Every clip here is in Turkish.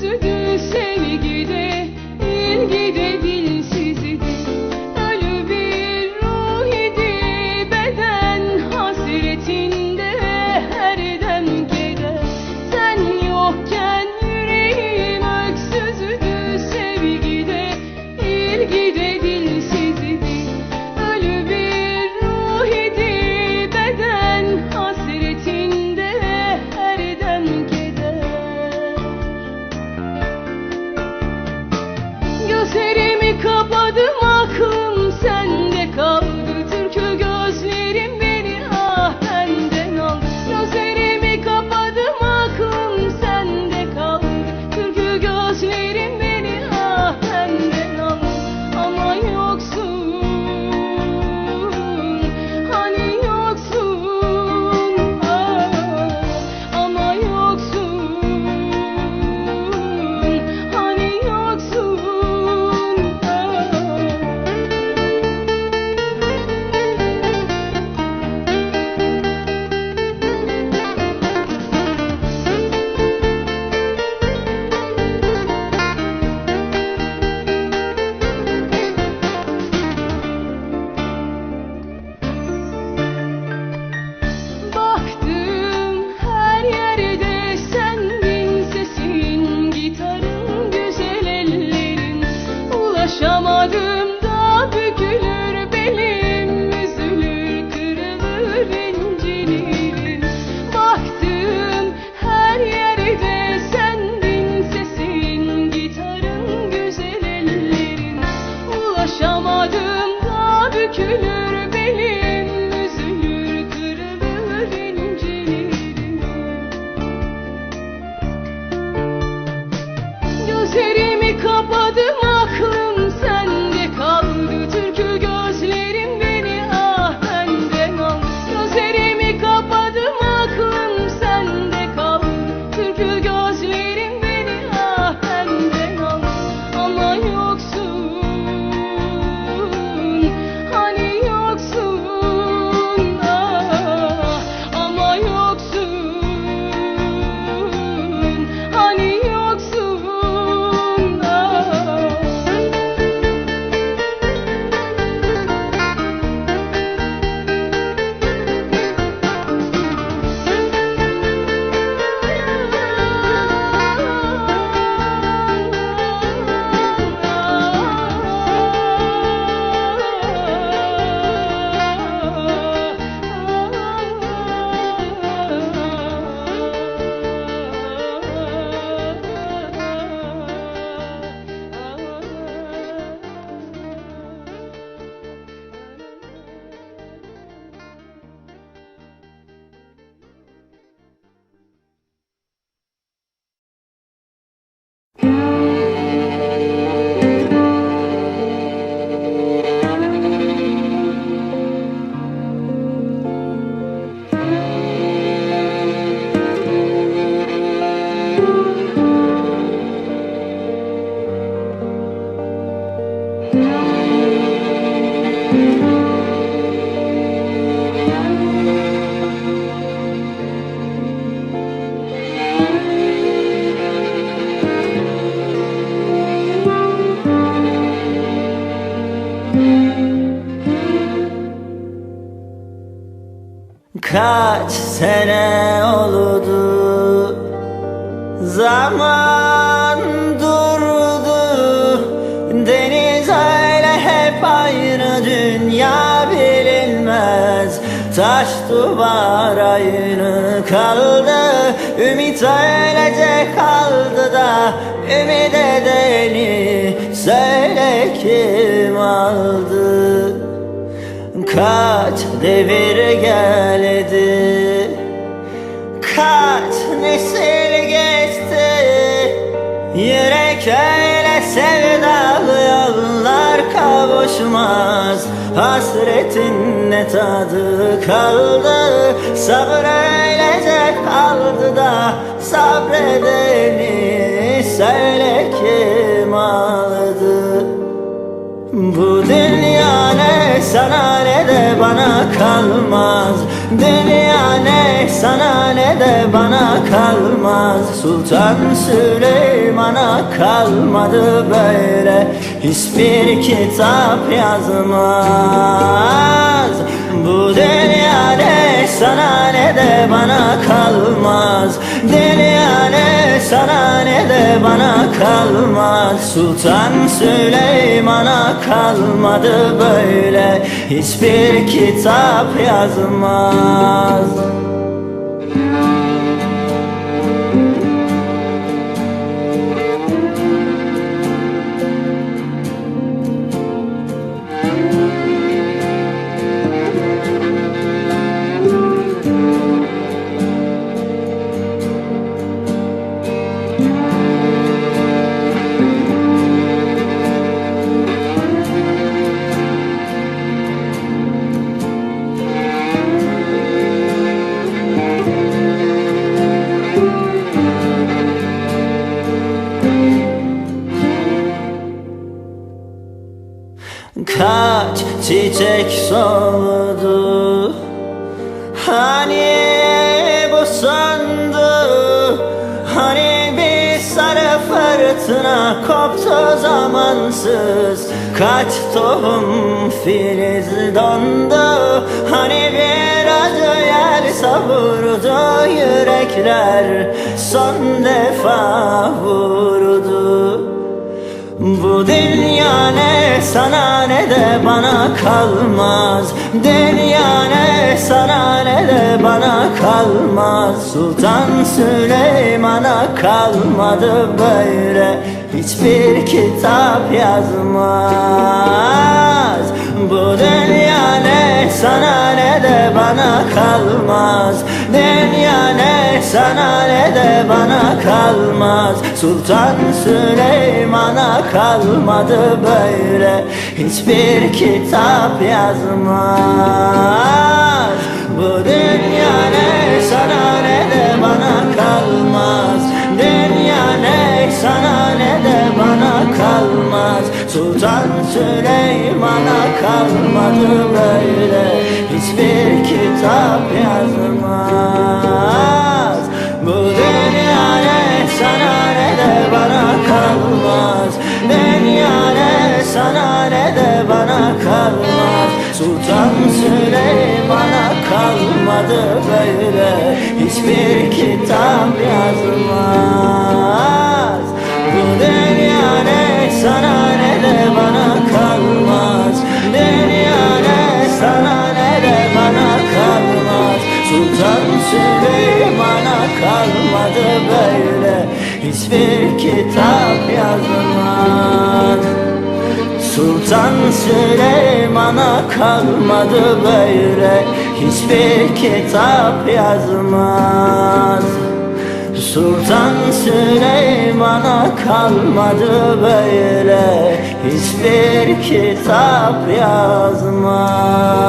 gözü Konuşamadım da bükülür belim Üzülür kırılır incinirim Baktım her yerde sendin sesin Gitarın güzel ellerin. Ulaşamadım da bükülür Gözlerim Kaç sene oldu? Zaman durdu. Deniz öyle hep aynı Dünya bilinmez. Taş duvar aynı kaldı Ümit öylece kaldı da. Ümit edeni Söyle kim aldı Kaç devir geldi? Kaç nesil geçti? Yürek öyle sevdalı yollar kavuşmaz. Hasretin ne tadı kaldı? Sabır öylece kaldı da Sabredeni söyle kim aldı? Bu dünya sana ne de bana kalmaz. Dünya ne sana ne de bana kalmaz. Sultan Süleyman'a kalmadı böyle Hiçbir kitap yazmaz. Bu dünya ne sana ne de bana kalmaz Dünya ne sana ne de bana kalmaz. Sultan Süleyman'a kalmadı böyle. Hiçbir kitap yazmaz çiçek soldu Hani bu sandı? Hani bir sarı fırtına koptu zamansız? Kaç tohum filiz dondu? Hani bir acı yer savurdu yürekler? Son defa vurdu bu dünya ne sana ne de bana kalmaz. Dünya ne sana ne de bana kalmaz. Sultan Süleyman'a kalmadı böyle. Hiçbir kitap yazmaz Bu dünya ne sana ne de bana kalmaz. Dünya ne sana ne de bana kalmaz. Sultan Süleyman'a kalmadı böyle Hiçbir kitap yazmaz. Bu dünya ne sana ne de bana kalmaz. Dünya ne sana kalmaz Sultan Süleyman'a kalmadı böyle. Hiçbir kitap yazmaz. Bu dünya ne sana ne de bana kalmaz. Dünya ne sana ne de bana kalmaz. Sultan Süleyman'a kalmadı böyle. Hiçbir kitap yazmaz Süleyman'a kalmadı böyle Hiçbir kitap yazmaz. Sultan Süleyman'a kalmadı böyle Hiçbir kitap yazmaz. Sultan Süleyman'a kalmadı böyle Hiçbir kitap yazmaz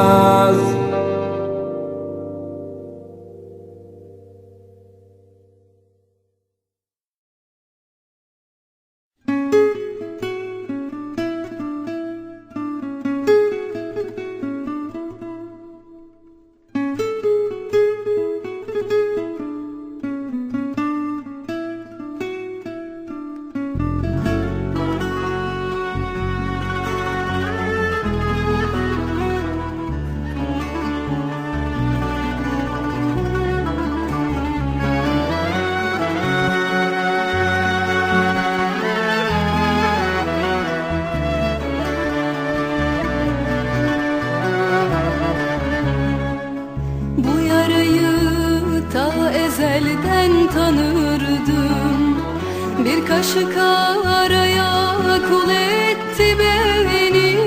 Kaşı karaya kul etti beni.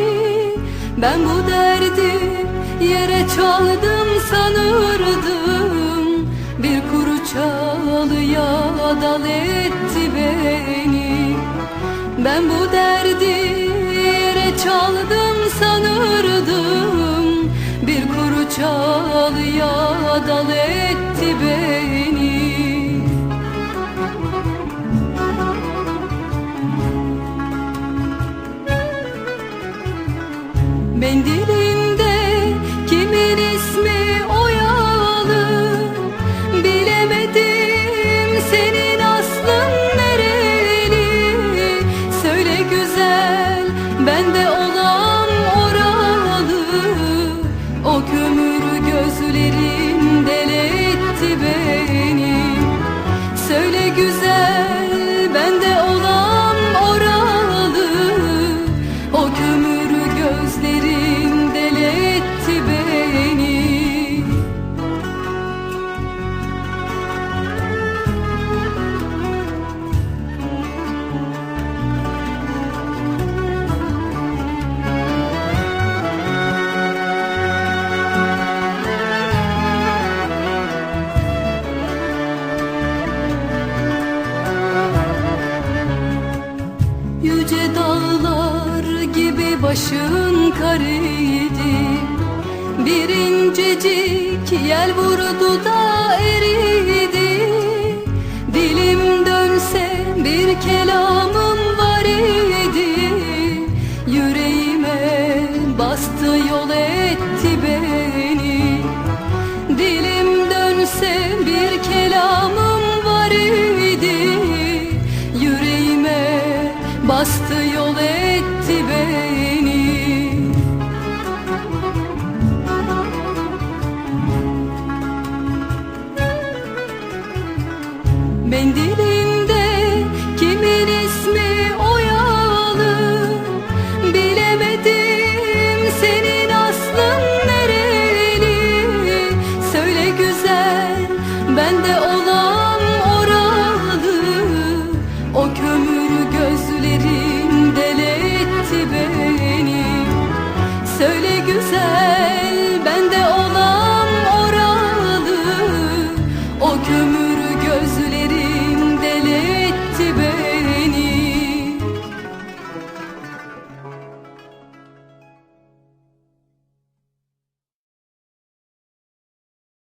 Ben bu derdi yere çaldım sanırdım. Bir kuru çalıya dal etti beni. Ben bu derdi yere çaldım sanırdım. Bir kuru çalıya dal etti beni Mendilinde kimin ismi oyalı? Bilemedim senin aslın nereli? Söyle güzel bende olan oralı. O kömür gözlerin deletti beni. Söyle güzel başın kariydi Bir incecik yel vurdu da eridi beni. Söyle güzel ben de o